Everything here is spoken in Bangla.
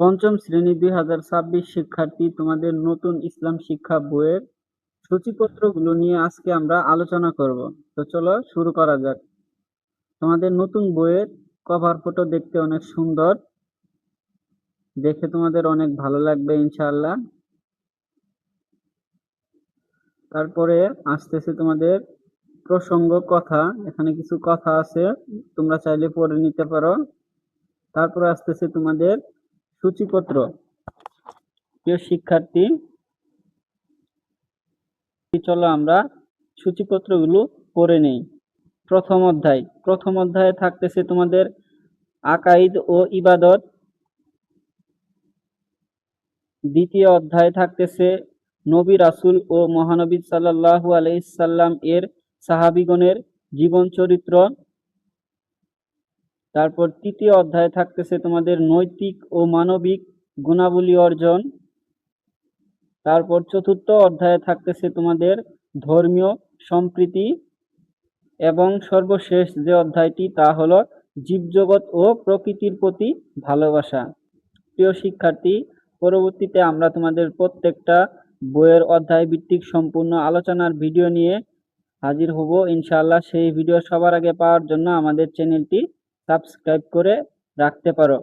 পঞ্চম শ্রেণি দুই হাজার ছাব্বিশ শিক্ষার্থী তোমাদের নতুন ইসলাম শিক্ষা বইয়ের সূচিপত্রগুলো নিয়ে আজকে আমরা আলোচনা করব। তো চলো শুরু করা যাক। তোমাদের নতুন বইয়ের কভার ফটো দেখতে অনেক সুন্দর। দেখে তোমাদের অনেক ভালো লাগবে ইনশাআল্লাহ। তারপরে আসতেছে তোমাদের প্রসঙ্গ কথা। এখানে কিছু কথা আছে, তোমরা চাইলে পড়ে নিতে পারো। তারপরে আসতেছে তোমাদের সূচিপত্র। প্রিয় শিক্ষার্থী, চলো আমরা সূচিপত্রগুলো পড়ে নেই। প্রথম অধ্যায়। প্রথম অধ্যায়ে থাকতেছে তোমাদের আকাইদ ও ইবাদত। দ্বিতীয় অধ্যায়ে থাকতেছে নবী রাসুল ও মহানবী সাল্লাল্লাহু আলাইহি সাল্লাম এর সাহাবীগণের জীবন চরিত্র তারপর তৃতীয় অধ্যায়ে থাকতেছে তোমাদের নৈতিক ও মানবিক গুণাবলী অর্জন। তারপর চতুর্থ অধ্যায়ে থাকতেছে তোমাদের ধর্মীয় সম্প্রীতি এবং সর্বশেষ যে অধ্যায়টি তা হলো জীবজগৎ ও প্রকৃতির প্রতি ভালোবাসা। প্রিয় শিক্ষার্থী, পরবর্তীতে আমরা তোমাদের প্রত্যেকটা বইয়ের অধ্যায় ভিত্তিক সম্পূর্ণ আলোচনার ভিডিও নিয়ে হাজির হব। ইনশাআল্লাহ সেই ভিডিও সবার আগে পাওয়ার জন্য আমাদের চ্যানেলটি সাবস্ক্রাইব করে রাখতে পারো।